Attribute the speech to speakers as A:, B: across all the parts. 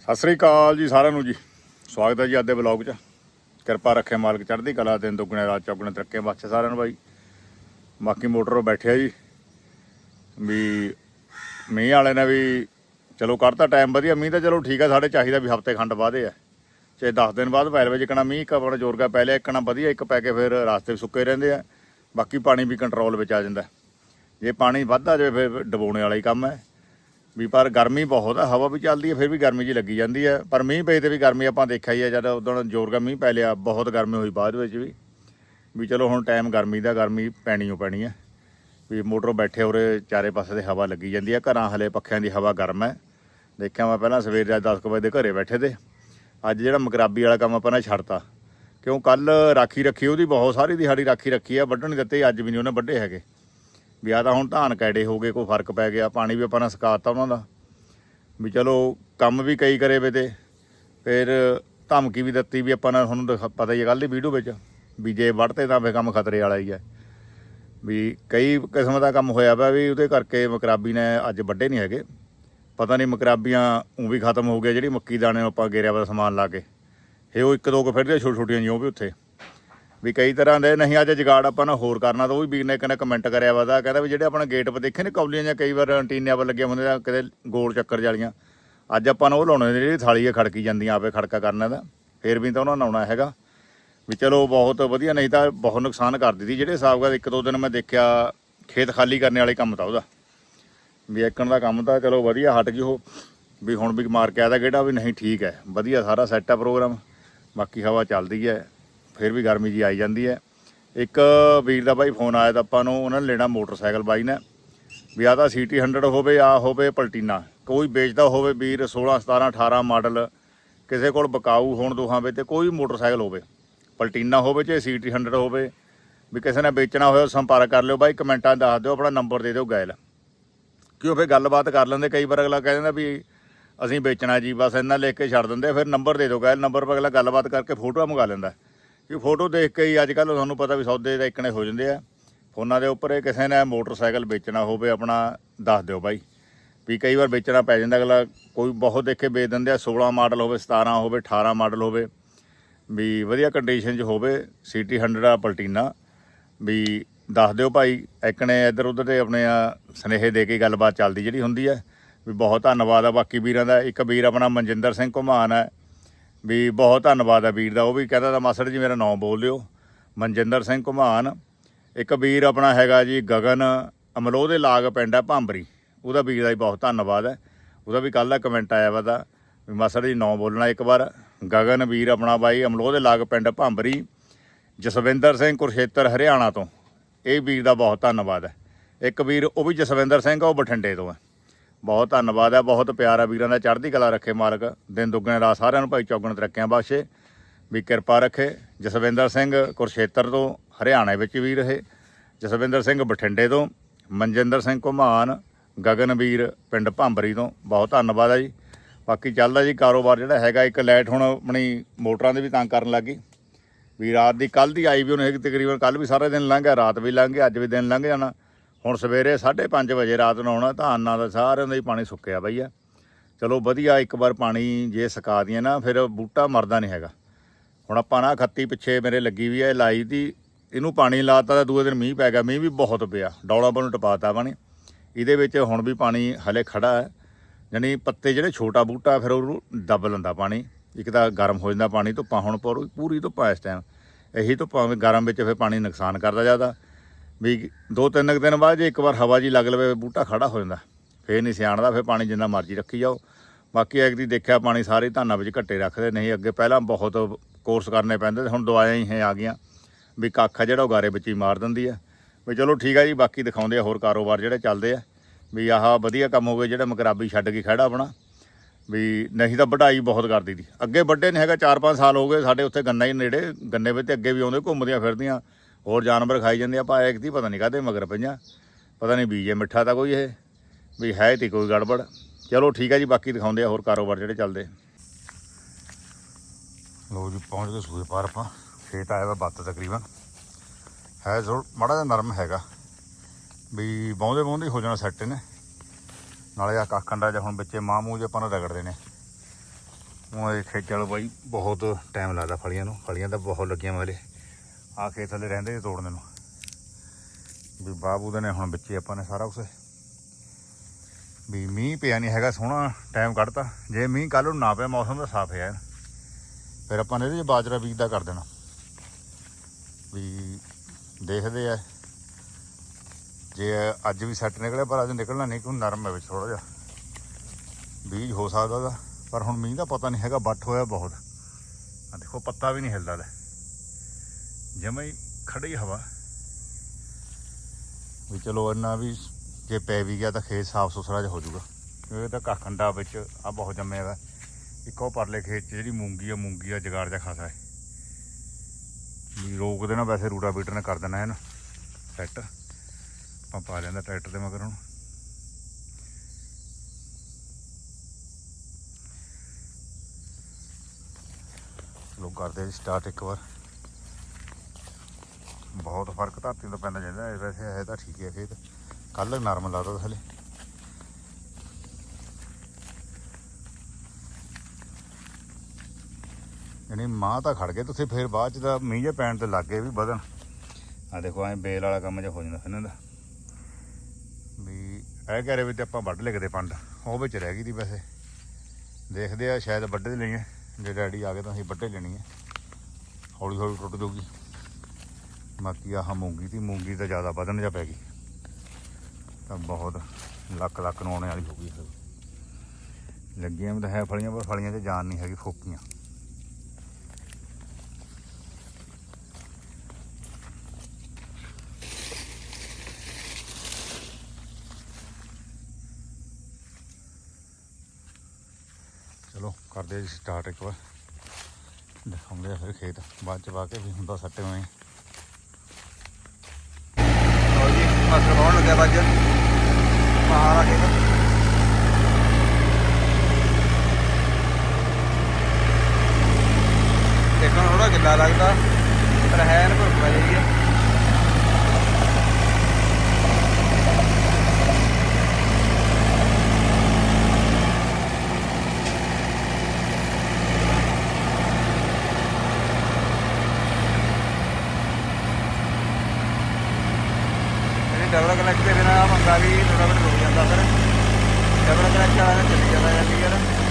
A: ਸਤਿ ਸ੍ਰੀ ਅਕਾਲ ਜੀ ਸਾਰਿਆਂ ਨੂੰ ਜੀ। ਸਵਾਗਤ ਹੈ ਜੀ ਅੱਜ ਦੇ 'ਚ। ਕਿਰਪਾ ਰੱਖੇ ਮਾਲਕ ਚੜ੍ਹਦੀ ਕਲਾ ਦਿਨ ਦੁੱਗਣੇ ਰਾਤ ਚੌਗਣੇ ਤਰੱਕੇ ਬਖਸ਼ੇ ਸਾਰਿਆਂ ਨੂੰ ਬਾਈ। ਬਾਕੀ ਮੋਟਰ ਬੈਠੇ ਆ ਜੀ। ਵੀ ਮੀਂਹ ਵਾਲੇ ਨੇ ਵੀ ਚਲੋ ਕੱਢਤਾ ਟਾਈਮ ਵਧੀਆ। ਮੀਂਹ ਤਾਂ ਚਲੋ ਠੀਕ ਆ, ਸਾਡੇ ਚਾਹੀਦਾ ਵੀ ਹਫ਼ਤੇ ਖੰਡ ਬਾਅਦੇ ਆ। ਚਾਹੇ 10 ਦਿਨ ਬਾਅਦ ਪੈ ਲਵੇ ਜਿਕਣਾ ਮੀਂਹ ਕਪੜਾ ਜ਼ੋਰ ਕਾ ਪੈ ਲਿਆ, ਇੱਕਣਾ ਵਧੀਆ, ਇੱਕ ਪੈ ਕੇ ਫਿਰ ਰਾਸਤੇ ਸੁੱਕੇ ਰਹਿੰਦੇ ਆ। ਬਾਕੀ ਪਾਣੀ ਵੀ ਕੰਟਰੋਲ ਵਿੱਚ ਆ ਜਾਂਦਾ। ਜੇ ਪਾਣੀ ਵੱਧਦਾ ਜਾਵੇ ਫਿਰ ਡਬੋਣੇ ਵਾਲਾ ਹੀ ਕੰਮ ਹੈ। ਵੀ ਪਰ ਗਰਮੀ ਬਹੁਤ ਹੈ ਹਵਾ ਵੀ ਚੱਲਦੀ ਹੈ ਫਿਰ ਵੀ ਗਰਮੀ ਜੀ ਲੱਗੀ ਜਾਂਦੀ ਹੈ ਪਰ ਮੀਂਹ ਪਏ ਤੇ ਵੀ ਗਰਮੀ ਆਪਾਂ ਦੇਖਿਆ ਹੀ ਹੈ ਜਦ ਉਦੋਂ ਜ਼ੋਰ ਦਾ ਮੀਂਹ ਪੈ ਲਿਆ, ਬਹੁਤ ਗਰਮੀ ਹੋਈ ਬਾਅਦ ਵਿੱਚ ਵੀ। ਵੀ ਚਲੋ ਹੁਣ ਟਾਈਮ ਗਰਮੀ ਦਾ, ਗਰਮੀ ਪੈਣੀ ਓ ਪੈਣੀ ਹੈ ਵੀ ਮੋਟਰ ਬੈਠੇ ਉਰੇ ਚਾਰੇ ਪਾਸੇ ਤੇ ਹਵਾ ਲੱਗੀ ਜਾਂਦੀ ਹੈ ਘਰਾਂ ਹਲੇ ਪੱਖਿਆਂ ਦੀ ਹਵਾ ਗਰਮ ਹੈ ਦੇਖਿਆ ਮੈਂ ਪਹਿਲਾਂ ਸਵੇਰ ਦੇ 10 ਵਜੇ ਦੇ ਘਰੇ ਬੈਠੇ ਤੇ, ਅੱਜ ਜਿਹੜਾ ਮਕਰਾਬੀ ਵਾਲਾ ਕੰਮ ਆਪਾਂ ਨੇ ਛੱਡਤਾ। ਕਿਉਂ ਕੱਲ ਰਾਖੀ ਰੱਖੀ, ਉਹਦੀ ਬਹੁਤ ਸਾਰੀ ਦਿਹਾੜੀ ਰਾਖੀ ਰੱਖੀ ਆ, ਵੱਢਣ ਨਹੀਂ ਦਿੱਤੇ, ਅੱਜ ਵੀ ਨਹੀਂ ਉਹਨੇ ਵੱਢੇ ਹੈਗੇ। ਵੀ ਆ ਤਾਂ ਹੁਣ ਧਾਨ ਕੈੜੇ ਹੋ ਗਏ, ਕੋਈ ਫ਼ਰਕ ਪੈ ਗਿਆ, ਪਾਣੀ ਵੀ ਆਪਾਂ ਨੇ ਸਕਾਤਾ ਉਹਨਾਂ ਦਾ। ਵੀ ਚਲੋ, ਕੰਮ ਵੀ ਕਈ ਕਰੇ ਵੇ ਤੇ, ਫਿਰ ਧਮਕੀ ਵੀ ਦਿੱਤੀ ਵੀ ਆਪਾਂ ਨੇ, ਤੁਹਾਨੂੰ ਦਿਖਾ- ਪਤਾ ਹੀ ਹੈ ਕੱਲ ਦੀ ਵੀਡੀਓ ਵਿੱਚ, ਵੀ ਜੇ ਵੱਢਤੇ ਤਾਂ ਫੇ ਕੰਮ ਖਤਰੇ ਵਾਲਾ ਹੀ ਹੈ। ਵੀ ਕਈ ਕਿਸਮ ਦਾ ਕੰਮ ਹੋਇਆ ਵਾ ਵੀ ਉਹਦੇ ਕਰਕੇ ਮਕਰਾਬੀ ਨੇ ਅੱਜ ਵੱਡੇ ਨਹੀਂ ਹੈਗੇ। ਪਤਾ ਨਹੀਂ ਮਕਰਾਬੀਆਂ ਉਹ ਵੀ ਖਤਮ ਹੋ ਗਿਆ ਜਿਹੜੀ ਮੱਕੀ ਦਾਣੇ ਨੂੰ ਆਪਾਂ ਗੇਰਿਆ ਵਾ ਸਮਾਨ ਲਾ ਕੇ। ਇਹ ਉਹ ਇੱਕ ਦੋ ਕੁ ਫਿਰਦੇ ਛੋਟੇ ਛੋਟੀਆਂ ਜਿਉਂ ਵੀ ਉੱਥੇ। ਵੀ ਕਈ ਤਰ੍ਹਾਂ ਦੇ ਨਹੀਂ, ਅੱਜ ਜਗਾੜ ਆਪਾਂ ਨੇ ਹੋਰ ਕਰਨਾ ਤਾਂ ਉਹ ਵੀ ਵੀਰ ਨੇ ਕਹਿੰਦਾ ਕਮੈਂਟ ਕਰਿਆ ਵਾ ਦਾ ਕਹਿੰਦਾ ਵੀ ਜਿਹੜੇ ਆਪਣਾ ਗੇਟ 'ਤੇ ਦੇਖੇ ਨੇ ਕੌਲੀਆਂ ਜਾਂ ਕਈ ਵਾਰ ਐਂਟੀਨਿਆਂ 'ਤੇ ਲੱਗੀਆਂ ਹੁੰਦੀਆਂ ਕਿਤੇ ਗੋਲ ਚੱਕਰ ਜਾਲੀਆਂ ਅੱਜ ਆਪਾਂ ਨੇ ਉਹ ਲਾਉਣੇ ਨੇ ਜਿਹੜੀ ਥਾਲੀ ਆ ਖੜਕੀ ਜਾਂਦੀਆਂ ਆਪੇ ਖੜਕਾ ਕਰਨਾ ਦਾ ਫੇਰ ਵੀ ਤਾਂ ਉਹਨਾਂ ਨੂੰ ਆਉਣਾ ਹੈਗਾ। ਵੀ ਚਲੋ ਬਹੁਤ ਵਧੀਆ, ਨਹੀਂ ਤਾਂ ਬਹੁਤ ਨੁਕਸਾਨ ਕਰ ਦਿੱਤੀ। ਜਿਹੜੇ ਹਿਸਾਬ ਨਾਲ ਇੱਕ ਦੋ ਦਿਨ ਮੈਂ ਦੇਖਿਆ, ਖੇਤ ਖਾਲੀ ਕਰਨ ਵਾਲੇ ਕੰਮ ਤਾਂ ਉਹਦਾ। ਵੀ ਇੱਕਣ ਦਾ ਕੰਮ ਤਾਂ ਚਲੋ ਵਧੀਆ, ਹਟ ਗਈ ਉਹ। ਵੀ ਹੁਣ ਵੀ ਮਾਰ ਕੇ ਆਦਾ ਕਿਹੜਾ ਵੀ ਨਹੀਂ ਠੀਕ ਹੈ। ਵਧੀਆ ਸਾਰਾ ਸੈੱਟ ਆ ਪ੍ਰੋਗਰਾਮ ਬਾਕੀ ਹਵਾ ਚੱਲਦੀ ਹੈ। ਫਿਰ ਵੀ ਗਰਮੀ ਜੀ ਆਈ ਜਾਂਦੀ ਹੈ। ਇੱਕ ਵੀਰ ਦਾ ਬਾਈ ਫੋਨ ਆਇਆ ਤਾਂ ਆਪਾਂ ਨੂੰ, ਉਹਨਾਂ ਨੇ ਲੈਣਾ ਮੋਟਰਸਾਈਕਲ ਬਾਈ ਨੇ। ਵੀ ਆ ਤਾਂ ਸੀਟੀ 100 ਹੋਵੇ ਆ ਹੋਵੇ ਪਲਟੀਨਾ। ਕੋਈ ਵੇਚਦਾ ਹੋਵੇ ਵੀਰ 16 17 18 ਮਾਡਲ, ਕਿਸੇ ਕੋਲ ਬਕਾਊ ਹੋਣ ਦੋਹਾਂ ਵਿੱਚ ਤੇ ਕੋਈ ਵੀ ਮੋਟਰਸਾਈਕਲ ਹੋਵੇ। ਪਲਟੀਨਾ ਹੋਵੇ ਚਾਹੇ ਸੀਟੀ 100 ਹੋਵੇ। ਵੀ ਕਿਸੇ ਨੇ ਵੇਚਣਾ ਹੋਇਆ, ਸੰਪਰਕ ਕਰ ਲਿਓ ਬਾਈ, ਕਮੈਂਟਾਂ ਦੱਸ ਦਿਓ, ਆਪਣਾ ਨੰਬਰ ਦੇ ਦਿਓ ਗੈਲ ਕਿਉਂ ਫਿਰ ਗੱਲਬਾਤ ਕਰ ਲੈਂਦੇ, ਕਈ ਵਾਰ ਅਗਲਾ ਕਹਿ ਦਿੰਦਾ ਵੀ ਅਸੀਂ ਵੇਚਣਾ ਜੀ, ਬਸ ਇਹਨਾਂ ਲਿਖ ਕੇ ਛੱਡ ਦਿੰਦੇ, ਫਿਰ ਨੰਬਰ ਦੇ ਦਿਓ ਗੈਲ ਨੰਬਰ 'ਤੇ ਅਗਲਾ ਗੱਲਬਾਤ ਕਰਕੇ ਫੋਟੋਆਂ ਮੰਗਾ ਲੈਂਦਾ। ਕਿ ਫੋਟੋ ਦੇਖ ਕੇ ਹੀ ਅੱਜ ਕੱਲ੍ਹ ਤੁਹਾਨੂੰ ਪਤਾ ਵੀ ਸੌਦੇ ਦਾ ਇੱਕਣੇ ਹੋ ਜਾਂਦੇ ਆ। ਫੋਨਾਂ ਦੇ ਉੱਪਰ ਇਹ ਕਿਸੇ ਨੇ ਮੋਟਰਸਾਈਕਲ ਵੇਚਣਾ ਹੋਵੇ ਆਪਣਾ, ਦੱਸ ਦਿਓ ਬਾਈ। ਵੀ ਕਈ ਵਾਰ ਵੇਚਣਾ ਪੈ ਜਾਂਦਾ ਅਗਲਾ, ਕੋਈ ਬਹੁਤ ਦੇਖ ਕੇ ਵੇਚ ਦਿੰਦੇ ਆ 16 ਮਾਡਲ ਹੋਵੇ 17 ਹੋਵੇ 18 ਮਾਡਲ ਹੋਵੇ। ਵੀ ਵਧੀਆ ਕੰਡੀਸ਼ਨ 'ਚ ਹੋਵੇ ਸੀਟੀ 100 ਆ, ਪਲਟੀਨਾ। ਵੀ ਦੱਸ ਦਿਓ ਭਾਈ, ਇੱਕਣੇ ਇੱਧਰ ਉੱਧਰ ਤੇ ਆਪਣੇ ਆ ਦੇ ਕੇ ਗੱਲਬਾਤ ਚੱਲਦੀ ਜਿਹੜੀ ਹੁੰਦੀ ਹੈ ਵੀ ਬਹੁਤ ਧੰਨਵਾਦ ਆ ਬਾਕੀ ਵੀਰਾਂ ਦਾ। ਇੱਕ ਵੀਰ ਆਪਣਾ ਮਨਜਿੰਦਰ ਸਿੰਘ ਘੁਮਾਨ ਹੈ ਵੀ ਬਹੁਤ ਧੰਨਵਾਦ ਆ ਵੀਰ ਦਾ। ਉਹ ਵੀ ਕਹਿੰਦਾ ਤਾਂ ਮਾਸੜ ਜੀ, ਮੇਰਾ ਨਾਮ ਬੋਲ ਲਿਓ। ਮਨਜਿੰਦਰ ਸਿੰਘ ਘੁਮਾਨ। ਇੱਕ ਵੀਰ ਆਪਣਾ ਹੈਗਾ ਜੀ, ਗਗਨ ਅਮਲੋਹ ਦੇ ਲਾਗ ਪਿੰਡ ਹੈ ਭਾਂਬਰੀ। ਉਹਦਾ ਵੀਰ ਦਾ ਵੀ ਬਹੁਤ ਧੰਨਵਾਦ ਹੈ। ਉਹਦਾ ਵੀ ਕੱਲ ਦਾ ਕਮੈਂਟ ਆਇਆ ਵਾ ਤਾਂ ਵੀ ਮਾਸੜ ਜੀ, ਨਾਮ ਬੋਲਣਾ ਇੱਕ ਵਾਰ। ਗਗਨ ਵੀਰ ਆਪਣਾ ਬਾਈ ਅਮਲੋਹ ਦੇ ਲਾਗ ਪਿੰਡ ਭਾਂਬਰੀ, ਜਸਵਿੰਦਰ ਸਿੰਘ ਕੁਰਸ਼ੇਤਰ, ਹਰਿਆਣਾ ਤੋਂ। ਇਹ ਵੀਰ ਦਾ ਬਹੁਤ ਧੰਨਵਾਦ ਹੈ। ਇੱਕ ਵੀਰ, ਉਹ ਵੀ ਜਸਵਿੰਦਰ ਸਿੰਘ ਉਹ ਬਠਿੰਡੇ ਤੋਂ ਹੈ। ਬਹੁਤ ਧੰਨਵਾਦ ਹੈ, ਬਹੁਤ ਪਿਆਰ ਹੈ ਵੀਰਾਂ ਦਾ, ਚੜ੍ਹਦੀ ਕਲਾ ਰੱਖੇ ਮਾਲਕ, ਦਿਨ ਦੁੱਗਣੇ ਰਾਤ ਸਾਰਿਆਂ ਨੂੰ ਭਾਈ ਚੌਗਣ ਤਰੱਕੀਆਂ ਬਖਸ਼ੇ। ਵੀ ਕਿਰਪਾ ਰੱਖੇ, ਜਸਵਿੰਦਰ ਸਿੰਘ ਕੁਰਸ਼ੇਤਰ ਤੋਂ ਹਰਿਆਣਾ ਵਿੱਚ ਵੀ ਰਹੇ, ਜਸਵਿੰਦਰ ਸਿੰਘ ਬਠਿੰਡੇ ਤੋਂ, ਮਨਜਿੰਦਰ ਸਿੰਘ ਘੁਮਾਨ ਗਗਨਵੀਰ ਪਿੰਡ ਭਾਂਬਰੀ ਤੋਂ, ਬਹੁਤ ਧੰਨਵਾਦ ਹੈ ਜੀ। ਬਾਕੀ ਚੱਲਦਾ ਜੀ, ਕਾਰੋਬਾਰ ਜਿਹੜਾ ਹੈਗਾ, ਇੱਕ ਲਾਈਟ ਹੁਣ ਆਪਣੀ ਮੋਟਰਾਂ ਦੇ ਵੀ ਤੰਗ ਕਰਨ ਲੱਗੀ। ਵੀ ਰਾਤ ਦੀ ਕੱਲ ਦੀ ਆਈ ਵੀ ਉਹਨੇ ਤਕਰੀਬਨ ਕੱਲ ਵੀ ਸਾਰਾ ਦਿਨ ਲੰਘ ਗਿਆ, ਰਾਤ ਵੀ ਲੰਘ ਗਿਆ, ਅੱਜ ਵੀ ਦਿਨ ਲੰਘ ਜਾਣਾ। ਹੁਣ ਸਵੇਰੇ 5:30 ਵਜੇ ਰਾਤ ਨੂੰ ਆਉਣਾ ਧਾਨਾਂ ਦਾ ਸਾਰਿਆਂ ਦਾ ਹੀ ਪਾਣੀ ਸੁੱਕਿਆ ਬਈ ਆ। ਚਲੋ ਵਧੀਆ ਇੱਕ ਵਾਰ ਪਾਣੀ ਜੇ ਸੁਕਾ ਦੀਆਂ ਨਾ, ਫਿਰ ਬੂਟਾ ਮਰਦਾ ਨਹੀਂ ਹੈਗਾ। ਹੁਣ ਆਪਾਂ ਨਾ ਖੱਤੀ ਪਿੱਛੇ ਮੇਰੇ ਲੱਗੀ ਵੀ ਹੈ ਲਾਈ ਦੀ, ਇਹਨੂੰ ਪਾਣੀ ਲਾਤਾ ਤਾਂ ਦੂਏ ਦਿਨ ਮੀਂਹ ਪੈ ਗਿਆ, ਮੀਂਹ ਵੀ ਬਹੁਤ ਪਿਆ। ਡੌਲਾ ਨੂੰ ਟਪਾਤਾ ਪਾਣੀ ਇਹਦੇ ਵਿੱਚ ਹੁਣ ਵੀ ਪਾਣੀ ਹਲੇ ਖੜਾ ਹੈ। ਯਾਨੀ ਪੱਤੇ ਜਿਹੜੇ ਛੋਟਾ ਬੂਟਾ, ਫਿਰ ਉਹਨੂੰ ਦੱਬ ਲੈਂਦਾ ਪਾਣੀ। ਇੱਕ ਤਾਂ ਗਰਮ ਹੋ ਜਾਂਦਾ ਪਾਣੀ ਧੁੱਪਾਂ ਹੁਣ ਪੂਰੀ ਪੂਰੀ ਧੁੱਪਾਂ ਇਸ ਟਾਈਮ ਇਹੀ ਧੁੱਪਾਂ ਗਰਮ ਵਿੱਚ ਫਿਰ ਪਾਣੀ ਨੁਕਸਾਨ ਕਰਦਾ ਜ਼ਿਆਦਾ। ਵੀ ਦੋ ਤਿੰਨ ਕੁ ਦਿਨ ਬਾਅਦ ਜੇ ਇੱਕ ਵਾਰ ਹਵਾ ਜੀ ਲੱਗ ਲਵੇ, ਬੂਟਾ ਖੜਾ ਹੋ ਜਾਂਦਾ। ਫੇਰ ਨਹੀਂ ਸਿਆਣਦਾ, ਫਿਰ ਪਾਣੀ ਜਿੰਨਾ ਮਰਜ਼ੀ ਰੱਖੀ ਜਾਓ। ਬਾਕੀ ਇੱਕ ਦੀ ਦੇਖਿਆ ਪਾਣੀ ਸਾਰੇ ਧਾਨਾਂ ਵਿੱਚ ਘੱਟੇ ਰੱਖਦੇ, ਨਹੀਂ ਅੱਗੇ ਪਹਿਲਾਂ ਬਹੁਤ ਕੋਰਸ ਕਰਨੇ ਪੈਂਦੇ ਹੁਣ ਦਵਾਈਆਂ ਹੀ ਆ ਗਈਆਂ। ਵੀ ਕੱਖ ਆ ਜਿਹੜਾ ਉਹ ਗਾਰੇ ਵਿੱਚ ਹੀ ਮਾਰ ਦਿੰਦੀ ਆ। ਵੀ ਚਲੋ ਠੀਕ ਆ ਜੀ, ਬਾਕੀ ਦਿਖਾਉਂਦੇ ਆ ਹੋਰ ਕਾਰੋਬਾਰ ਜਿਹੜੇ ਚੱਲਦੇ ਆ। ਵੀ ਆਹ ਵਧੀਆ ਕੰਮ ਹੋ ਗਏ ਜਿਹੜਾ ਮਕਰਾਬੀ ਛੱਡ ਕੇ ਖੜਾ ਆਪਣਾ। ਵੀ ਨਹੀਂ ਤਾਂ ਵਢਾਈ ਬਹੁਤ ਕਰਦੀ ਦੀ ਅੱਗੇ ਵੱਡੇ ਨਹੀਂ ਹੈਗਾ 4-5 ਸਾਲ ਹੋ ਗਏ ਸਾਡੇ ਉੱਥੇ ਗੰਨਾ ਹੀ ਨੇੜੇ, ਗੰਨੇ ਵਿੱਚ ਤੇ ਅੱਗੇ ਵੀ ਆਉਂਦੇ, ਘੁੰਮਦੀਆਂ ਫਿਰਦੀਆਂ। ਹੋਰ ਜਾਨਵਰ ਖਾਈ ਜਾਂਦੇ ਆ ਪਾ ਇੱਕ ਦੀ ਪਤਾ ਨਹੀਂ ਕਾਹਦੇ ਮਗਰ ਪਈਆਂ। ਪਤਾ ਨਹੀਂ ਬੀਜ ਹੈ ਮਿੱਠਾ ਤਾਂ ਕੋਈ ਇਹ, ਵੀ ਹੈ ਤੇ ਕੋਈ ਗੜਬੜ। ਚਲੋ ਠੀਕ ਹੈ ਜੀ, ਬਾਕੀ ਦਿਖਾਉਂਦੇ ਆ ਹੋਰ ਕਾਰੋਬਾਰ ਜਿਹੜੇ ਚੱਲਦੇ। ਲੋ ਜੀ, ਪਹੁੰਚ ਗਏ ਸੂਏ ਪਾਰ ਆਪਾਂ। ਖੇਤ ਆਇਆ ਵਾ ਬੱਤ ਤਕਰੀਬਨ। ਹੈ ਜ਼ਰੂਰ, ਮਾੜਾ ਜਿਹਾ ਨਰਮ ਹੈਗਾ। ਵੀ ਬਹੁੰਦੇ ਬਹੁੰਦੇ ਹੋ ਜਾਣਾ ਸੈੱਟ ਨੇ ਨਾਲੇ ਆ ਕੱਖੰਡਾ ਜਿਹਾ ਹੁਣ ਵਿੱਚੇ ਮਾਂ ਮੂੰਹ ਜੇ ਆਪਾਂ ਨੂੰ ਰਗੜਦੇ ਨੇ। ਉਹ ਇਹ ਖੇਚਲ ਬਾਈ ਬਹੁਤ ਟਾਈਮ ਲੱਗਦਾ ਫਲੀਆਂ ਨੂੰ। ਫਲੀਆਂ ਤਾਂ ਬਹੁਤ ਲੱਗੀਆਂ ਮਗਲੇ ਆ ਕੇ ਥੱਲੇ ਰਹਿੰਦੇ ਸੀ ਤੋੜਨ ਨੂੰ। ਵੀ ਬਾਬੂ ਦੇ ਨੇ ਹੁਣ ਵਿੱਚੇ ਆਪਾਂ ਨੇ ਸਾਰਾ ਕੁਝ ਵੀ ਮੀਂਹ ਪਿਆ ਨਹੀਂ ਹੈਗਾ, ਸੋਹਣਾ ਟਾਈਮ ਕੱਢਤਾ। ਜੇ ਮੀਂਹ ਕੱਲ ਨੂੰ ਨਾ ਪਿਆ, ਮੌਸਮ ਤਾਂ ਸਾਫ਼ ਹੈ। ਫਿਰ ਆਪਾਂ ਨੇ ਇਹਦੇ 'ਚ ਬਾਜਰਾ ਬੀਜ ਦਾ ਕਰ ਦੇਣਾ। ਵੀ ਦੇਖਦੇ ਆ। ਜੇ ਅੱਜ ਵੀ ਸੈੱਟ ਨਿਕਲਿਆ, ਪਰ ਅੱਜ ਨਿਕਲਣਾ ਨਹੀਂ, ਕਿਉਂ ਨਰਮ ਹੈ ਵਿੱਚ ਥੋੜਾ ਜਿਹਾ। ਬੀਜ ਹੋ ਸਕਦਾ ਉਹਦਾ ਪਰ ਹੁਣ ਮੀਂਹ ਦਾ ਪਤਾ ਨਹੀਂ ਹੈਗਾ ਬੱਟ ਹੋਇਆ ਬਹੁਤ। ਆ ਦੇਖੋ, ਪੱਤਾ ਵੀ ਨਹੀਂ ਹਿਲਦਾ ਲੈ ਜਮਾ ਹੀ ਖੜੀ ਹਵਾ। ਵੀ ਚਲੋ ਇੰਨਾ ਵੀ ਜੇ ਪੈ ਵੀ ਗਿਆ ਤਾਂ ਖੇਤ ਸਾਫ਼ ਸੁਥਰਾ ਜਿਹਾ ਹੋ ਜਾਊਗਾ। ਇਹ ਤਾਂ ਕਾਖੰਡਾ ਵਿੱਚ ਆ ਬਹੁਤ ਜੰਮਿਆ ਵਾ। ਇੱਕ ਉਹ ਪਰਲੇ ਖੇਤ 'ਚ ਜਿਹੜੀ ਮੂੰਗੀ ਆ ਮੂੰਗੀ ਆ ਜਗਾੜ ਜਾ ਖਾਸਾ ਹੈ। ਵੀ ਰੋਕ ਦੇਣਾ ਵੈਸੇ ਰੂਟਾ ਬੀਟਰ ਨੇ ਕਰ ਦੇਣਾ ਨਾ ਸੈੱਟ ਆਪਾਂ ਪਾ ਲੈਂਦਾ ਟਰੈਕਟਰ ਦੇ ਮਗਰ ਹੁਣ। ਲੋਕ ਕਰਦੇ ਸਟਾਰਟ ਇੱਕ ਵਾਰ। ਬਹੁਤ ਫ਼ਰਕ ਧਰਤੀ ਤੋਂ ਪੈਂਦਾ ਜਾਂਦਾ ਹੈ ਵੈਸੇ ਹੈ ਤਾਂ ਠੀਕ ਹੈ ਖੇਤ ਕੱਲ ਨਰਮ ਲੱਗਦਾ ਥਲੇ ਯਾਨੀ ਮਾਂ ਤਾਂ ਖੜ ਗਏ, ਤੁਸੀਂ ਫਿਰ ਬਾਅਦ ਚ ਦਾ ਮੀਂਹ ਜੇ ਪੈਣ ਤੇ ਲੱਗ ਗਏ ਵੀ ਵਧਣ। ਆ ਦੇਖੋ, ਐ ਬੇਲ ਵਾਲਾ ਕੰਮ ਜਿਹਾ ਹੋ ਜਾਂਦਾ ਇਹਨਾਂ ਦਾ। ਵੀ ਇਹ ਕਹਿ ਰਹੇ ਵੀ ਤੇ ਆਪਾਂ ਵੱਢ ਲਿਖਦੇ ਪੰਡ, ਉਹ ਵਿੱਚ ਰਹਿ ਗਈ ਦੀ ਵੈਸੇ। ਦੇਖਦੇ ਆ, ਸ਼ਾਇਦ ਵੱਢ ਲਈਏ, ਜੇ ਡੈਡੀ ਆ ਗਏ ਤਾਂ ਅਸੀਂ ਵੱਢੇ ਲੈਣੀ ਹੈ। ਹੌਲੀ ਹੌਲੀ ਟੁੱਟ ਜਾਊਗੀ। ਬਾਕੀ ਆਹ ਮੂੰਗੀ ਦੀ, ਮੂੰਗੀ ਤਾਂ ਜ਼ਿਆਦਾ ਵਧਣ ਜਾ ਪੈ ਗਈ? ਤਾਂ ਬਹੁਤ ਲੱਕ ਲੱਕ ਨੂੰ ਆਉਣੇ ਵਾਲੀ ਹੋ ਗਈ ਇਹ। ਲੱਗੀਆਂ ਵੀ ਤਾਂ ਹੈ ਫਲੀਆਂ, ਪਰ ਫਲੀਆਂ 'ਚ ਜਾਨ ਨਹੀਂ ਹੈਗੀ, ਫੋਕੀਆਂ। ਚਲੋ, ਕਰਦੇ ਜੀ ਸਟਾਰਟ ਇੱਕ ਵਾਰ। ਦਿਖਾਉਂਦੇ ਆ ਫਿਰ ਖੇਤ। ਬਾਅਦ ਚ ਪਾ ਕੇ ਵੀ ਹੁੰਦਾ ਸੱਟੇ ਹੋਏ
B: ਲਓ ਜੀ ਲੱਗਿਆ ਬੱਜ ਮਹਾਰਾ ਕੇ ਦੇਖਣ ਥੋੜਾ ਗਿੱਲਾ ਲੱਗਦਾ, ਪਰ ਹੈ ਨਾ ਭੁਰਕਾ ਜਿਹੀ ਹੈ ਡਬਲ ਕਲਚ ਦੇ ਬਿਨਾ ਬੰਦਾ ਵੀ ਥੋੜਾ ਬਟ ਰੁਕ ਜਾਂਦਾ ਫਿਰ। ਡਬਲ ਕਲਚ ਵਾਲਾ ਤਾਂ ਚੱਲੀ ਜਾਂਦਾ ਜਾਂਦੀ ਯਾਰ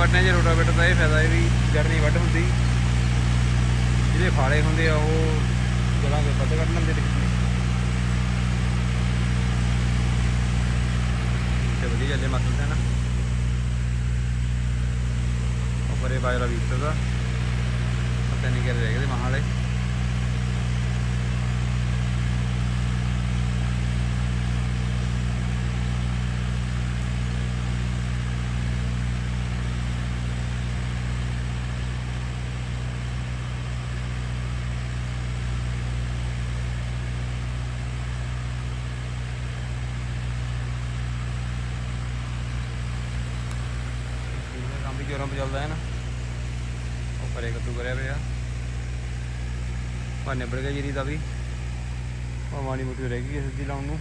B: ਜਿਹੜੀ ਬੂਟਿਆਂ ਵੱਢਣੇ 'ਚ ਰੋਟਾਵੇਟਰ ਦਾ ਇਹ ਫਾਇਦਾ ਹੈ ਵੀ ਜੜ ਨਹੀਂ ਵੱਢ ਹੁੰਦੀ। ਜਿਹੜੇ ਫਾੜੇ ਹੁੰਦੇ ਆ ਉਹ ਜੜਾਂ ਦੇ ਵੱਢ ਕੱਢ ਲੈਂਦੇ ਤੇ ਵਧੀਆ ਚੱਲੇ ਮਤਲਬ ਤੇ ਨਾ। ਉੱਪਰੇ ਬਾਜਰਾ ਵੀਤ ਦਾ ਪਤਾ ਨਹੀਂ ਕਿਹੜੇ ਰਹਿ ਗਏ ਮਹਾਲੇ ਇਹਦਾ ਕੰਮ ਵੀ ਜੋਰਾਂ ਪਰ ਚੱਲਦਾ ਹੈ ਨਾ। ਉਹ ਪਰੇ ਕੱਦੂ ਕਰਿਆ ਪਿਆ। ਪਰ ਨਿਬੜ ਗਿਆ ਜੀਰੀ ਦਾ ਵੀ। ਉਹ ਮਾੜੀ ਮੋਟੀ ਰਹਿ ਗਈ ਹੈ ਸਿੱਧੀ ਲਾਉਣ ਨੂੰ।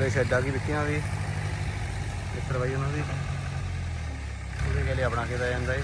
B: ਪਰੇ ਸ਼ੈੱਡ ਆ ਗਈ ਵਿੱਕੀਆਂ ਦੀ ਮਿੱਤਰ ਬਾਈ ਉਹਨਾਂ ਦੀ। ਉਹਦੇ ਕੋਲੇ ਆਪਣਾ ਖੇਤ ਆ ਜਾਂਦਾ ਏ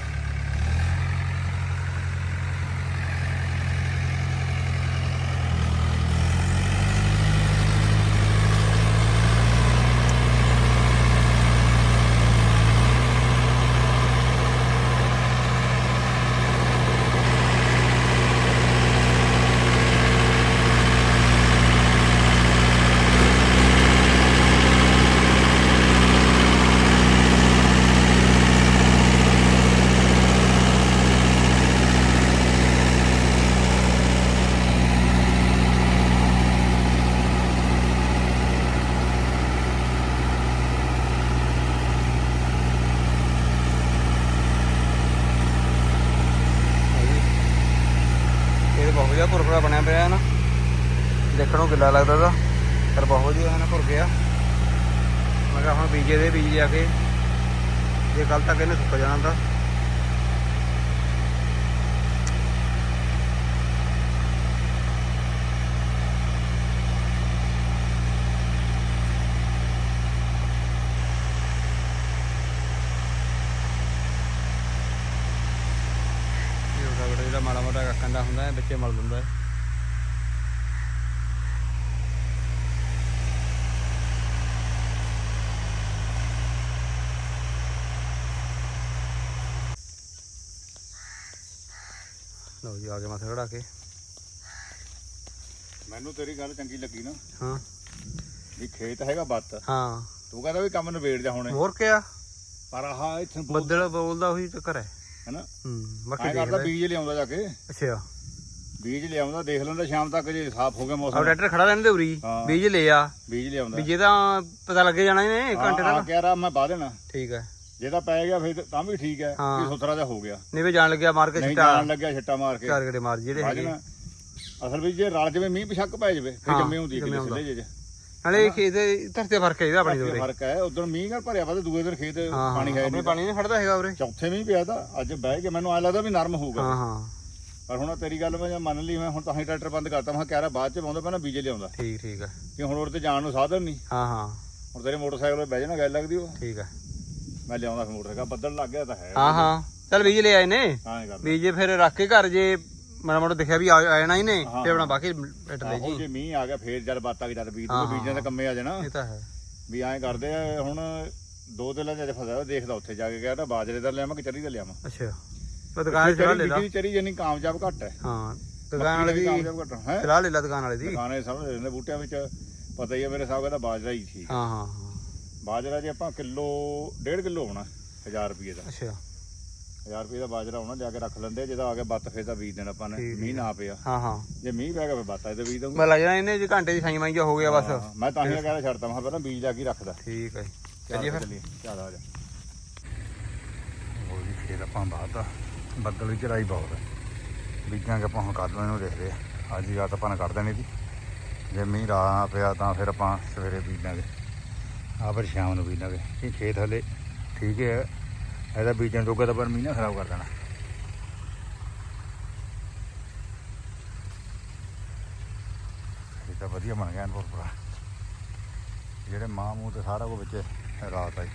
B: ਇਹ ਬਹੁਤ ਵਧੀਆ ਭੁਰਭੁਰਾ ਬਣਿਆ ਪਿਆ ਹੈ ਨਾ ਦੇਖਣ ਲੱਗਦਾ ਦਾ ਪਰ ਬਹੁਤ ਵਧੀਆ ਹੈ ਭੁਰ ਗਿਆ। ਮੈਂ ਕਿਹਾ ਹੁਣ ਬੀਜੇ ਦੇ, ਬੀਜ ਲਿਆ ਕੇ। ਜੇ ਕੱਲ ਤੱਕ ਇਹਨੇ ਸੁੱਕ ਜਾਣਾ ਤਾਂ। ਜਿਹੜਾ ਮਾੜਾ ਮੋਟਾ ਕੰਡਾ ਹੁੰਦਾ ਵਿੱਚੇ ਮਲ ਦਿੰਦਾ ਜੀ ਆ ਕੇ ਮੱਥੇ ਖੜਾ ਕੇ।
A: ਮੈਨੂੰ ਤੇਰੀ ਗੱਲ ਚੰਗੀ ਲੱਗੀ ਨਾ।
B: ਹਾਂ।
A: ਵੀ ਖੇਤ ਹੈਗਾ ਬੱਤ।
B: ਹਾਂ।
A: ਤੂੰ ਕਹਿੰਦਾ ਵੀ ਕੰਮ ਨਿਬੇੜ ਜਾ ਹੁਣੇ।
B: ਹੋਰ ਕਿਆ?
A: ਪਰ ਆਹ ਇੱਥੇ
B: ਬੱਦਲ ਬੋਲਦਾ ਉਹੀ ਚੱਕਰ ਹੈ।
A: ਹੈਨਾ?
B: ਹੂੰ ਬਾਕੀ
A: ਕਰਦਾ ਬੀਜ ਲਿਆਉਂਦਾ ਜਾ ਕੇ।
B: ਅੱਛਾ।
A: ਬੀਜ ਲਿਆਉਂਦਾ ਦੇਖ ਲੈਂਦਾ ਸ਼ਾਮ ਤੱਕ ਜੇ ਸਾਫ਼ ਹੋ ਗਿਆ
B: ਆ
A: ਮੌਸਮ
B: ਟਰੈਕਟਰ ਖੜਾ ਰਹਿੰਦੇ ਉਰੀ। ਬੀਜ ਲਿਆ।
A: ਬੀਜ ਲਿਆਉਂਦਾ।
B: ਬੀਜੇ ਤਾਂ ਪਤਾ ਲੱਗੇ ਜਾਣਾ ਇਹਨੇ ਘੰਟੇ
A: ਆ
B: ਤੱਕ
A: ਕਹਿ ਰਾ ਮੈਂ ਬਾਹ ਦੇਣਾ।
B: ਠੀਕ ਹੈ।
A: ਜੇ ਤਾਂ ਪੈ ਗਿਆ ਫਿਰ ਤਾਂ ਵੀ ਠੀਕ ਹੈ
B: ਹਾਂ।
A: ਵੀ ਸੁਥਰਾ ਜਿਹਾ ਹੋ ਗਿਆ।
B: ਨਹੀਂ ਵੀ ਜਾਣ ਲੱਗਿਆ ਮਾਰ ਕੇ
A: ਨਹੀਂ
B: ਛਿੱਟਾ।
A: ਜਾਣ ਲੱਗਿਆ ਛੱਟਾ ਮਾਰ ਕੇ।
B: ਚਾਰ ਗੜੇ ਮਾਰ ਜਿਹੜੇ ਹੈਗੇ।
A: ਅਸਲ ਵਿੱਚ ਜੇ ਰਲ ਜਵੇ ਮੀਂਹ ਪਿਛੱਕ ਪੈ ਜਵੇ ਫਿਰ
B: ਹਾਂ,
A: ਜੰਮੇ ਹੁੰਦੀ
B: ਜੰਮੇ
A: ਕਿਲੇ ਸਿੱਧੇ ਜੇ
B: ਨਾਲੇ ਇਹ ਖੇਤ ਧਰਤੀ ਫ਼ਰਕ ਹੈ ਇਹਦਾ ਆਪਣੀ ਦੋਰੇ
A: ਫ਼ਰਕ ਹੈ ਉਦੋਂ ਮੀਂਹ ਨਾਲ ਭਰਿਆ ਵਾ ਤੇ ਦੂਏ ਦਿਨ ਖੇਤ
B: ਹਾਂ
A: ਪਾਣੀ ਹੈ ਨਹੀਂ।
B: ਪਾਣੀ ਨਹੀਂ ਖੜਦਾ ਹੈਗਾ ਉਰੇ।
A: ਚੌਥੇ ਮੀਂਹ ਪਿਆ ਤਾਂ ਅੱਜ ਬਹਿ ਕੇ ਮੈਨੂੰ ਐ ਲੱਗਦਾ ਵੀ ਨਰਮ ਹੋਊਗਾ।
B: ਹਾਂ ਹਾਂ।
A: ਪਰ ਹੁਣ ਤੇਰੀ ਗੱਲ ਮੈਂ ਜੇ ਮੰਨ ਲਈ ਮੈਂ ਹੁਣ ਤਾਂ ਹੀ ਟਰੈਕਟਰ ਬੰਦ ਕਰਤਾ ਮੈਂ ਕਿਹਾ ਕਹਿ ਰਿਹਾ ਬਾਅਦ ਚ ਪਾਉਂਦਾ ਪਹਿਲਾਂ ਬੀਜੇ ਲਿਆਉਂਦਾ।
B: ਠੀਕ ਠੀਕ ਹੈ।
A: ਕਿ ਹੁਣ ਉਹਦੇ ਤੇ ਜਾਣ ਨੂੰ ਸਾਧਨ ਨਹੀਂ।
B: ਹਾਂ ਹਾਂ।
A: ਹੁਣ ਤੇਰੇ ਮੋਟਰਸਾਈਕਲ 'ਤੇ ਬਹਿ ਜਾਣਾ ਗੱਲ ਲੱਗਦੀ ਉਹ
B: ਠੀਕ ਹੈ।
A: ਮੈਂ ਲਿਆਉਂਦਾ ਫਿਰ ਮੋਟਰਸਾਈਕਲ ਬੱਦਲ ਲੱਗ ਗਿਆ ਤਾਂ ਹੈ
B: ਹਾਂ ਹਾਂ। ਚੱਲ ਬੀਜ ਲੈ ਆਏ ਨੇ।
A: ਹਾਂ ਇਹ ਕਰਦਾ
B: ਬੀਜੇ ਫਿਰ ਰੱਖ ਕੇ ਘਰ ਜੇ ਮਾੜਾ ਮੋਟਾ ਦਿਖਿਆ ਵੀ ਆ ਜਾਣਾ ਹੀ ਨੇ
A: ਹਾਂ,
B: ਤੇ ਆਪਣਾ ਬਾਕੀ ਪਿੱਟ ਲੈ
A: ਆਹੋ
B: ਜੀ।
A: ਜੇ ਮੀਂਹ ਆ ਗਿਆ ਫੇਰ ਜਦ ਬਾਤ ਤੱਕ ਜਦ ਬੀਜ
B: ਹਾਂ,
A: ਦੂਗੇ ਬੀਜਾਂ ਦੇ ਕੰਮੇ ਆ ਜਾਣਾ।
B: ਇਹ ਤਾਂ ਹੈ।
A: ਵੀ ਐਂ ਕਰਦੇ ਆ ਹੁਣ ਦੋ ਦਿਨਾਂ ਚ ਫਸਿਆ ਹੋਇਆ, ਦੇਖਦਾ ਉੱਥੇ ਜਾ ਕੇ ਕਹਿੰਦਾ ਬਾਜਰੇ ਦਾ ਲਿਆਵਾਂ ਕਿ ਚਰੀ ਦਾ ਲਿਆਵਾਂ।
B: ਅੱਛਾ। ਉਹ ਦੁਕਾਨ ਤੇ ਸਲਾਹ ਲੈ ਲਾ
A: ਚਰੀ ਚਰੀ ਜਨੀ ਕਾਮਯਾਬ ਘੱਟ ਹੈ।
B: ਹਾਂ ਦੁਕਾਨ ਵਾਲੇ ਦੀ
A: ਕਾਮਯਾਬ ਘੱਟ ਹੈ।
B: ਸਲਾਹ ਲੈ ਲਾ ਦੁਕਾਨ ਵਾਲੇ ਦੀ।
A: ਦੁਕਾਨੇ ਸਮਝ ਲੈਂਦੇ ਬੂਟਿਆਂ ਵਿੱਚ ਪਤਾ ਹੀ ਹੈ ਮੇਰੇ ਹਿਸਾਬ ਦਾ ਬਾਜਰਾ ਹੀ ਸੀ
B: ਹਾਂ ਹਾਂ ਹਾਂ।
A: ਬਾਜਰਾ ਜੇ ਆਪਾਂ ਕਿਲੋ ਡੇਢ ਕਿਲੋ ਹੋਣਾ 1000 ਰੁਪਏ ਦਾ।
B: ਅੱਛਾ।
A: 1000 ਰੁਪਏ ਦਾ ਬਾਜਰਾ ਹੋਣਾ ਜਾ ਕੇ ਰੱਖ ਲੈਂਦੇ ਜਿਹਦਾ ਆ ਗਿਆ ਬੱਤ ਫੇਰ ਤਾਂ ਬੀਜ ਦੇਣਾ ਆਪਾਂ ਨੇ। ਮੀਂਹ ਨਾ ਪਿਆ।
B: ਹਾਂ ਹਾਂ।
A: ਜੇ ਮੀਂਹ ਪੈ ਗਿਆ ਫਿਰ ਬੱਤ ਇਹਦੇ ਬੀਜ ਦਊਂਗਾ।
B: ਮੈਂ ਲੱਗ ਜਾਣਾ ਇਹਨੇ ਜੇ ਘੰਟੇ ਦੀ ਸਾਈ ਮਾਈ ਹੋ ਗਿਆ ਬਸ।
A: ਹਾਂ, ਮੈਂ ਤਾਂ ਹੀ ਕਹਿੰਦਾ ਛੱਡਤਾ ਮੈਂ ਕਿਹਾ ਪਹਿਲਾਂ ਬੀਜ ਲਾ ਕੇ ਹੀ ਰੱਖਦਾ।
B: ਠੀਕ ਹੈ। ਚੱਲੀਏ ਫਿਰ।
A: ਚੱਲੀਏ। ਚੱਲ ਆ ਜਾ। ਉਹ ਜੀ ਫੇਰ ਆਪਾਂ ਬਾਤ ਬੱਦਲ ਦੀ ਚੜਾਈ ਬਹੁਤ ਹੈ। ਬੀਜਾਂਗੇ ਆਪਾਂ ਹੁਣ ਕੱਲ ਨੂੰ ਦੇਖਦੇ ਆ। ਅੱਜ ਹੀ ਰਾਤ ਆਪਾਂ ਨੇ ਕੱਢ ਦੇਣੀ ਦੀ ਜੇ ਮੀਂਹ ਰਾ ਪਿਆ ਤਾਂ ਫਿਰ ਆਪਾਂ ਸਵੇਰੇ ਬੀਜਾਂਗੇ। ਆ ਫਿਰ ਸ਼ਾਮ ਨੂੰ ਬੀਜਾਂਗੇ ਇਹ ਖੇਤ ਹਲੇ ਠੀਕ ਹੈ। ਇਹਦਾ ਬੀਜਣ ਜੋਗਾ ਤਾਂ ਪਰ ਮੀਂਹ ਖਰਾਬ ਕਰ ਦੇਣਾ। ਇਹ ਤਾਂ ਵਧੀਆ ਬਣ ਗਿਆ ਅਨਪੁਰ ਪੂਰਾ ਜਿਹੜੇ ਮਾਂ ਮੂੰਹ ਤੇ ਸਾਰਾ ਕੁਝ ਵਿੱਚ ਰਾਤ ਆਈ।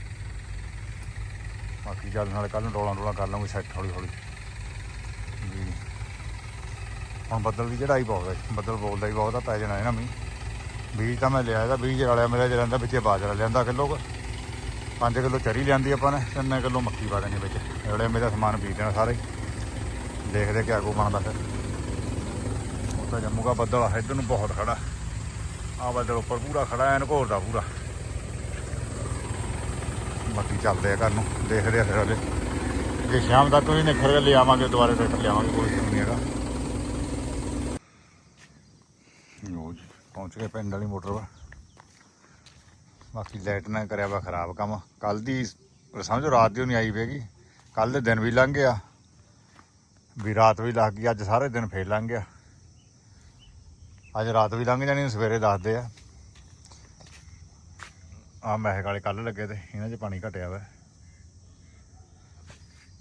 A: ਬਾਕੀ ਚੱਲ ਨਾਲ ਕੱਲ ਨੂੰ ਰੋਲਾਂ ਰੋਲਾਂ ਕਰ ਲਾਂਗੇ ਸੈੱਟ ਹੌਲੀ ਹੌਲੀ। ਵੀ ਹੁਣ ਬੱਦਲ ਦੀ ਚੜਾਈ ਬਹੁਤ ਹੈ। ਬੱਦਲ ਬੋਲਦਾ ਹੀ ਬਹੁਤ ਆ, ਪੈ ਜਾਣਾ ਹੈ ਨਾ ਮੀਂਹ। ਬੀਜ ਤਾਂ ਮੈਂ ਲਿਆ ਇਹਦਾ ਬੀਜ ਰਲਿਆ ਮੇਰਾ ਜਿਹੜਾ ਵਿੱਚੇ ਬਾਜਰਾ ਲਿਆਂਦਾ ਕਿਲੋ ਕੁ। 5 ਕਿਲੋ ਚਰੀ ਲਿਆਂਦੀ ਆਪਾਂ ਨੇ 3 ਕਿਲੋ ਮੱਕੀ ਪਾ ਦੇਣੀ ਵਿੱਚ। ਜਿਹੜੇ ਮੇਰਾ ਸਮਾਨ ਬੀਜ ਦੇਣਾ ਸਾਰੇ। ਦੇਖਦੇ ਕਿਆ ਕੋ ਬਣਦਾ ਫਿਰ। ਉਹ ਤਾਂ ਜੰਮੂਗਾ ਬੱਦਲ ਆ ਇੱਧਰ ਨੂੰ ਬਹੁਤ ਖੜਾ। ਆ ਬੱਦਲ ਉੱਪਰ ਪੂਰਾ ਖੜਾ, ਐਨ ਘੋਰਦਾ ਪੂਰਾ। ਬਾਕੀ ਚੱਲਦੇ ਆ ਘਰ ਨੂੰ, ਦੇਖਦੇ ਆ ਫਿਰ ਹਲੇ ਜੇ ਸ਼ਾਮ ਤੱਕ ਵੀ ਨਿਖਰ ਕੇ ਲਿਆਵਾਂਗੇ, ਦੁਬਾਰੇ ਟਰੈਕਟਰ ਲਿਆਵਾਂਗੇ, ਕੋਈ ਨਹੀਂ ਹੈਗਾ ਲੋ ਜੀ ਪਹੁੰਚ ਗਏ ਪਿੰਡ ਵਾਲੀ ਮੋਟਰ ਵਾ ਬਾਕੀ ਲਾਈਟ ਨਾ ਕਰਿਆ ਵਾ ਖਰਾਬ ਕੰਮ। ਕੱਲ ਦੀ ਸਮਝੋ ਰਾਤ ਦੀ ਨਹੀਂ ਆਈ ਪਏਗੀ। ਕੱਲ ਦੇ ਦਿਨ ਵੀ ਲੰਘ ਗਿਆ। ਵੀ ਰਾਤ ਵੀ ਲੱਗ ਗਈ, ਅੱਜ ਸਾਰੇ ਦਿਨ ਫੇਰ ਲੰਘ ਗਿਆ। ਅੱਜ ਰਾਤ ਵੀ ਲੰਘ ਜਾਣੀ, ਸਵੇਰੇ ਦੱਸਦੇ ਆ। ਆ ਮਹਿਕ ਵਾਲੇ ਕੱਲ ਲੱਗੇ ਤੇ ਇਹਨਾਂ 'ਚ ਪਾਣੀ ਘਟਿਆ ਵਾ।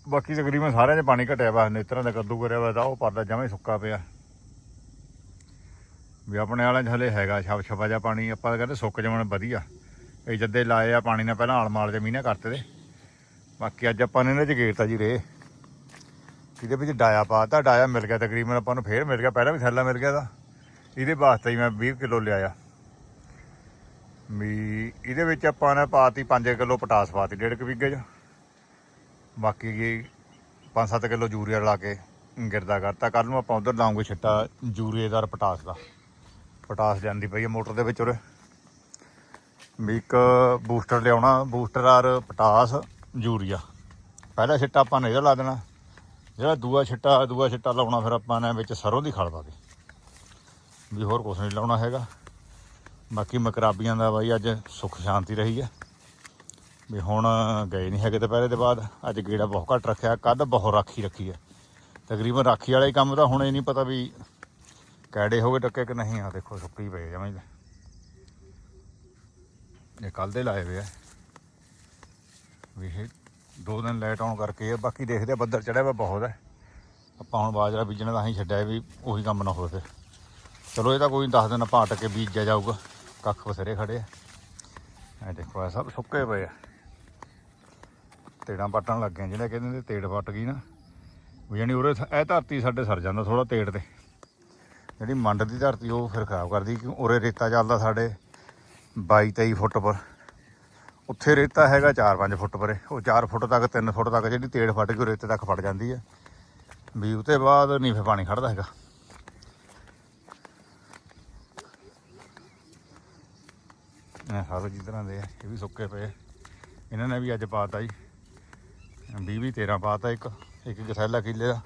A: ਬਾਕੀ ਤਕਰੀਬਨ ਸਾਰਿਆਂ 'ਚ ਪਾਣੀ ਘਟਿਆ ਵਾ, ਨੇਤਰਾਂ ਦਾ ਕੱਦੂ ਕਰਿਆ ਵਾ, ਤਾਂ ਉਹ ਪਰਦਾ ਜਮਾਂ ਹੀ ਸੁੱਕਾ ਪਿਆ। ਵੀ ਆਪਣੇ ਵਾਲਿਆਂ 'ਚ ਹਲੇ ਹੈਗਾ ਛਪ, ਛਪਾ ਜਿਹਾ ਪਾਣੀ, ਆਪਾਂ ਤਾਂ ਕਹਿੰਦੇ ਸੁੱਕ ਜਾਵਣ ਵਧੀਆ। ਇਹ ਜੱਦੇ ਲਾਏ ਆ ਪਾਣੀ ਨਾਲ ਪਹਿਲਾਂ ਆਲ ਮਾਲ ਜ਼ਮੀਨ ਨਾਲ ਕਰਤੇ ਦੇ ਬਾਕੀ ਅੱਜ ਆਪਾਂ ਨੇ ਇਹਨਾਂ 'ਚ ਗੇਰਤਾ ਜੀ ਰੇ ਇਹਦੇ ਵਿੱਚ ਡਾਇਆ ਪਾਤਾ ਡਾਇਆ ਮਿਲ ਗਿਆ ਤਕਰੀਬਨ ਆਪਾਂ ਨੂੰ ਫੇਰ ਮਿਲ ਗਿਆ, ਪਹਿਲਾਂ ਵੀ ਥੈਲਾ ਮਿਲ ਗਿਆ ਦਾ ਇਹਦੇ ਵਾਸਤੇ ਹੀ ਮੈਂ 20 ਕਿਲੋ ਲਿਆਇਆ। ਵੀ ਇਹਦੇ ਵਿੱਚ ਆਪਾਂ ਨੇ ਪਾਤੀ 5 ਕਿਲੋ ਪਟਾਸ ਪਾਤੀ ਡੇਢ ਕੁ ਵਿਗੇ 'ਚ। ਬਾਕੀ ਕੀ 5-7 ਕਿਲੋ ਯੂਰੀਆ ਲਾ ਕੇ ਗਿਰਦਾ ਕਰਤਾ। ਕੱਲ ਨੂੰ ਆਪਾਂ ਉਧਰ ਲਾਉਂਗੇ ਛਿੱਟਾ ਯੂਰੀਏਦਾਰ ਪਟਾਸ ਦਾ। ਪਟਾਸ ਜਾਂਦੀ ਪਈ ਹੈ ਮੋਟਰ ਦੇ ਵਿੱਚ ਉਰੇ। ਵੀ ਇੱਕ ਬੂਸਟਰ ਲਿਆਉਣਾ, ਬੂਸਟਰ ਆਰ ਪਟਾਸ, ਯੂਰੀਆ। ਪਹਿਲਾ ਛਿੱਟਾ ਆਪਾਂ ਨੇ ਇਹਦਾ ਲਾ ਦੇਣਾ। ਜਿਹੜਾ ਦੂਆ ਛਿੱਟਾ ਦੂਆ ਛਿੱਟਾ ਲਾਉਣਾ ਫਿਰ ਆਪਾਂ ਨੇ ਵਿੱਚ ਸਰੋਂ ਦੀ ਖਲ ਪਾ ਦੇ ਵੀ ਹੋਰ ਕੁਛ ਨਹੀਂ ਲਾਉਣਾ ਹੈਗਾ। ਬਾਕੀ ਮਕਰਾਬੀਆਂ ਦਾ ਬਾਈ ਅੱਜ ਸੁੱਖ ਸ਼ਾਂਤੀ ਰਹੀ ਹੈ ਵੀ ਹੁਣ ਗਏ ਨਹੀਂ ਹੈਗੇ ਦੁਪਹਿਰੇ ਦੇ ਬਾਅਦ। ਅੱਜ ਗੇੜਾ ਬਹੁਤ ਘੱਟ ਰੱਖਿਆ। ਕੱਦ ਬਹੁਤ ਰਾਖੀ ਰੱਖੀ ਹੈ ਤਕਰੀਬਨ ਰਾਖੀ ਵਾਲੇ ਕੰਮ ਤਾਂ ਹੁਣ ਇਹ ਨਹੀਂ ਪਤਾ ਵੀ ਕੈੜੇ ਹੋ ਗਏ ਟੱਕੇ ਕਿ ਨਹੀਂ ਆ ਦੇਖੋ ਸੁੱਕੀ ਪਏ ਜਮਾਂ ਇਹ ਕੱਲ ਦੇ ਲਾਏ ਹੋਏ ਆ। ਵੀ ਇਹ ਦੋ ਦਿਨ ਲਾਈਟ ਆਉਣ ਕਰਕੇ ਆ, ਬਾਕੀ ਦੇਖਦੇ ਆ, ਬੱਦਲ ਚੜਿਆ ਵਾ ਬਹੁਤ ਹੈ ਆਪਾਂ ਹੁਣ ਬਾਜਰਾ ਬੀਜਣ ਦਾ ਅਸੀਂ ਛੱਡਿਆ ਵੀ ਉਹੀ ਕੰਮ ਨਾ ਹੋਵੇ ਚਲੋ, ਇਹ ਤਾਂ ਕੋਈ 10 ਦਿਨ ਆਪਾਂ ਟੱਕੇ ਬੀਜਿਆ ਜਾਊਗਾ। ਕੱਖ ਬਸਰੇ ਖੜੇ ਆ। ਇਹ ਦੇਖੋ, ਇਹ ਸਭ ਸੁੱਕੇ ਪਏ ਆ। ਤੇੜਾਂ ਪੱਟਣ ਲੱਗੇ ਜਿਹੜੇ ਕਹਿੰਦੇ ਨੇ ਤੇੜ ਪੱਟ ਗਈ ਨਾ। ਵੀ ਜਾਨੀ ਉਰੇ ਇਹ ਧਰਤੀ ਸਾਡੇ ਸਰ ਜਾਂਦਾ ਥੋੜਾ ਤੇੜ ਤੇ। ਜਿਹੜੀ ਮੰਡ ਦੀ ਧਰਤੀ, ਉਹ ਫਿਰ ਖਰਾਬ ਕਰਦੀ, ਕਿਉਂ? ਉਰੇ ਰੇਤਾ ਚੱਲਦਾ ਸਾਡੇ 22 23 ਫੁੱਟ ਪਰ। ਉੱਥੇ ਰੇਤਾ ਹੈਗਾ 4-5 ਫੁੱਟ ਪਰੇ। ਉਹ 4 ਫੁੱਟ ਤੱਕ 3 ਫੁੱਟ ਤੱਕ ਜਿਹੜੀ ਤੇੜ ਫਟ ਕੇ ਉਹ ਰੇਤੇ ਤੱਕ ਫਟ ਜਾਂਦੀ ਹੈ ਵੀ ਉਤੇ ਬਾਅਦ ਨਹੀਂ ਫਿਰ ਪਾਣੀ ਖੜਦਾ ਹੈਗਾ। ਇਹ ਸਾਰੇ ਜਿੱਦਾਂ ਦੇ ਇਹ ਵੀ ਸੁੱਕੇ ਪਏ ਇਹਨਾਂ ਨੇ ਵੀ ਅੱਜ ਪਾਤਾ ਜੀ। 20 ਵੀ 13 ਪਾਤਾ ਇੱਕ ਇੱਕ ਗਸੈਲਾ ਕਿੱਲੇ ਦਾ।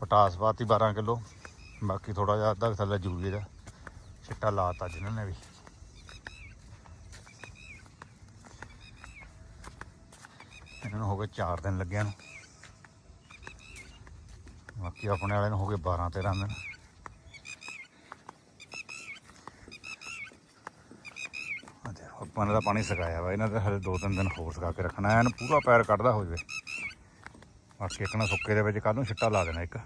A: ਪਟਾਸ ਪਾਤੀ 12 ਕਿਲੋ। ਬਾਕੀ ਥੋੜਾ ਜਿਹਾ ਅੱਧਾ ਥੱਲੇ ਜੂਰੀਏ ਦਾ ਛਿੱਟਾ ਲਾਤਾ ਜਿਨ੍ਹਾਂ ਨੇ ਵੀ। ਇਹਨਾਂ ਨੂੰ ਹੋ ਗਏ 4 ਦਿਨ ਲੱਗਿਆ ਨੂੰ। ਬਾਕੀ ਆਪਣੇ ਵਾਲੇ ਨੂੰ ਹੋ ਗਏ 12 13 ਦਿਨ। ਆਪਾਂ ਨੇ ਤਾਂ ਪਾਣੀ ਸਕਾਇਆ ਵਾ। ਇਹਨਾਂ ਦਾ ਹਲੇ 2-3 ਦਿਨ ਹੋਰ ਸਕਾ ਕੇ ਰੱਖਣਾ। ਐਨ ਪੂਰਾ ਪੈਰ ਕੱਢਦਾ ਹੋ ਜਾਵੇ। ਬਾਕੀ ਇੱਕ ਨਾ ਸੁੱਕੇ ਦੇ ਵਿੱਚ ਕੱਲ ਨੂੰ ਛਿੱਟਾ ਲਾ ਦੇਣਾ ਇੱਕ।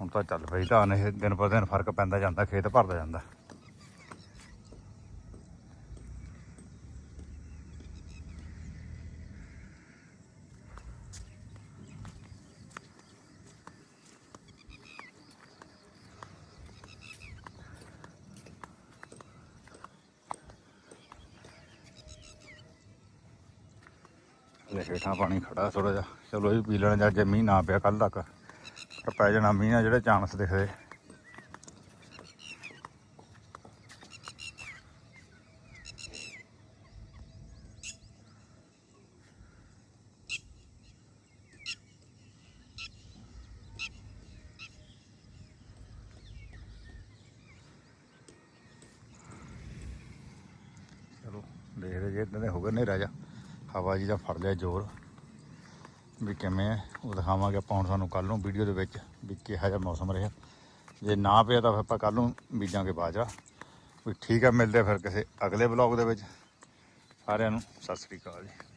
A: ਹੁਣ ਤਾਂ ਚੱਲ ਪਈ ਧਾਨ ਇਹ ਦਿਨ ਪਰ ਦਿਨ ਫ਼ਰਕ ਪੈਂਦਾ ਜਾਂਦਾ, ਖੇਤ ਭਰਦਾ ਜਾਂਦਾ। ਲੈ ਹੇਠਾਂ ਪਾਣੀ ਖੜਾ ਥੋੜਾ ਜਿਹਾ। ਚਲੋ ਇਹ ਪੀ ਲੈਣਾ ਜਾਂ ਜੇ ਮੀਂਹ ਨਾ ਪਿਆ ਕੱਲ ਤੱਕ। ਪੈ ਜਾਣਾ ਮੀਂਹ ਨਾਲ ਜਿਹੜੇ ਚਾਂਸ ਦਿਖਦੇ। ਚਲੋ, ਦੇਖਦੇ ਜੇ ਇਦਾਂ ਦੇ ਹੋ ਗਿਆ ਹਨੇਰਾ ਜਾ ਹਵਾ ਜੀ ਦਾ ਫੜ ਲਿਆ ਜ਼ੋਰ। ਵੀ ਕਿਵੇਂ ਹੈ, ਉਹ ਦਿਖਾਵਾਂਗੇ ਆਪਾਂ ਹੁਣ ਸਾਨੂੰ ਕੱਲ ਨੂੰ ਵੀਡੀਓ ਦੇ ਵਿੱਚ ਵੀ ਕਿਹੋ ਜਿਹਾ ਮੌਸਮ ਰਿਹਾ। ਜੇ ਨਾ ਪਿਆ ਤਾਂ ਫਿਰ ਆਪਾਂ ਕੱਲ ਨੂੰ ਬੀਜਾਂਗੇ ਬਾਜਰਾ। ਵੀ ਠੀਕ ਆ, ਮਿਲਦੇ ਫਿਰ ਕਿਸੇ ਅਗਲੇ ਬਲੌਗ ਦੇ ਵਿੱਚ। ਸਾਰਿਆਂ ਨੂੰ ਸਤਿ ਸ੍ਰੀ ਅਕਾਲ ਜੀ।